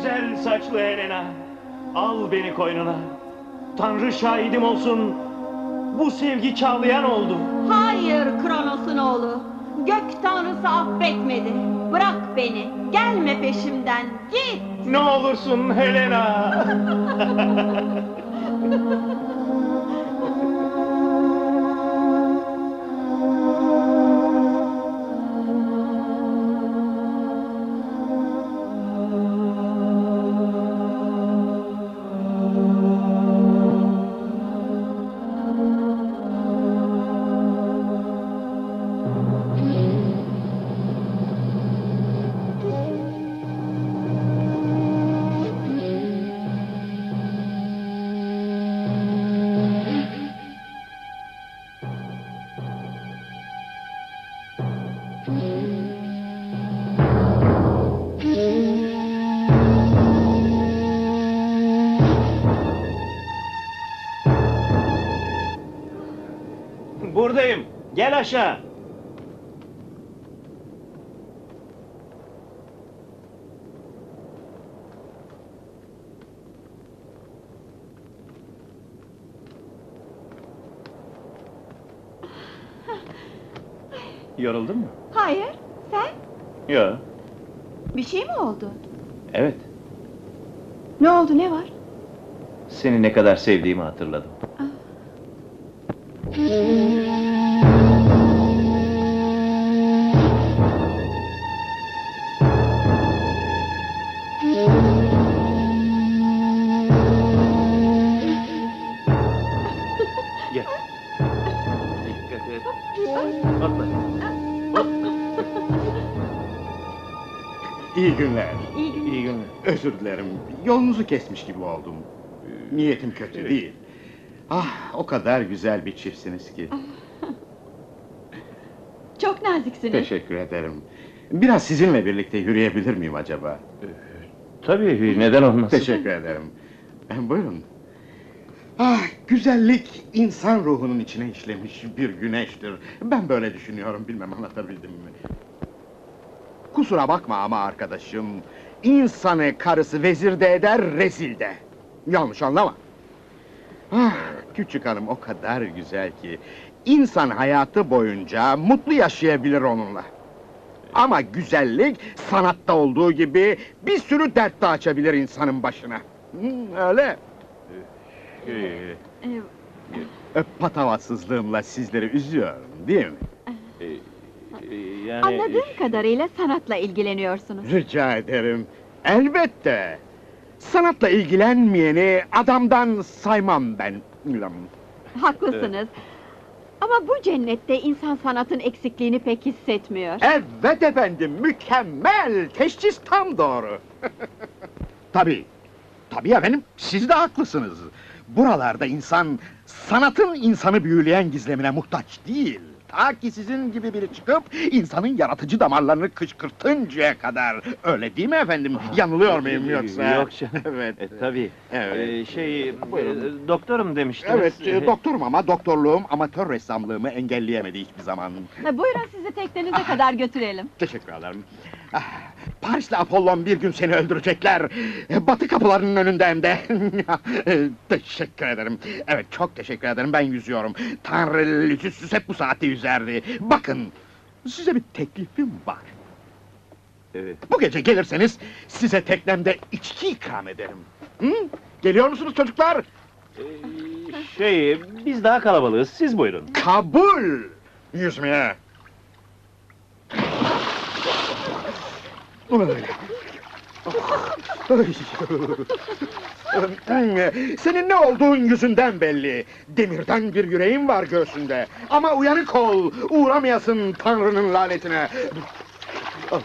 saçlı Helena. Al beni koynuna. Tanrı şahidim olsun. Bu sevgi çağlayan oldu. Hayır Kronos'un oğlu. Gök tanrısı affetmedi. Bırak beni. Gelme peşimden. Git. Ne olursun Helena. Buradayım. Gel aşağı. Yoruldun mu? Hayır. Sen? Yok. Bir şey mi oldu? Evet. Ne oldu ne var? Seni ne kadar sevdiğimi hatırladım. Gel. Atla. İyi günler. İyi günler. İyi günler. Özür dilerim. Yolunuzu kesmiş gibi oldum. Niyetim kötü değil. Ah, o kadar güzel bir çiftsiniz ki. Çok naziksiniz. Teşekkür ederim. Biraz sizinle birlikte yürüyebilir miyim acaba? Tabii neden olmasın? Teşekkür ederim. Buyurun. Ah, güzellik insan ruhunun içine işlemiş bir güneştir. Ben böyle düşünüyorum, bilmem anlatabildim mi? Kusura bakma ama arkadaşım, insanı karısı vezirde eder, rezilde. Yanlış anlama. Ah, küçük hanım o kadar güzel ki, insan hayatı boyunca mutlu yaşayabilir onunla. Ama güzellik, sanatta olduğu gibi bir sürü dert de açabilir insanın başına. Hı, öyle. Ee, Ee, Patavatsızlığımla sizleri üzüyorum, değil mi? e, e, yani... Anladığım kadarıyla sanatla ilgileniyorsunuz. Rica ederim. Elbette. Sanatla ilgilenmeyeni adamdan saymam ben. Haklısınız. Ama bu cennette insan sanatın eksikliğini pek hissetmiyor. Evet efendim, mükemmel. Teşhis tam doğru. tabii. Tabii efendim, siz de haklısınız. Buralarda insan, sanatın insanı büyüleyen gizlemine muhtaç değil. Ta ki sizin gibi biri çıkıp, insanın yaratıcı damarlarını kışkırtıncaya kadar. Öyle değil mi efendim? Yanılıyor muyum yoksa? Yok canım. Evet. E, tabii. Evet. Ee, şey, Buyurun. e, doktorum demiştiniz. Evet, e, doktorum ama doktorluğum amatör ressamlığımı engelleyemedi hiçbir zaman. Ha, Buyurun sizi teknenize kadar götürelim. Teşekkür ederim. Ah, Paris'le Apollon bir gün seni öldürecekler. Batı kapılarının önünde hem de. Teşekkür ederim. Evet, çok teşekkür ederim. Ben yüzüyorum. Tanrı Lütüsüz hep bu saatte yüzerdi. Bakın, size bir teklifim var. Evet. Bu gece gelirseniz size teknemde içki ikram ederim. Hı? Geliyor musunuz çocuklar? Ee, şey, biz daha kalabalığız. Siz buyurun. Kabul! Yüzmeye. Öyle. Senin ne olduğun yüzünden belli. Demirden bir yüreğin var göğsünde. Ama uyanık ol, uğramayasın Tanrı'nın lanetine. Ah.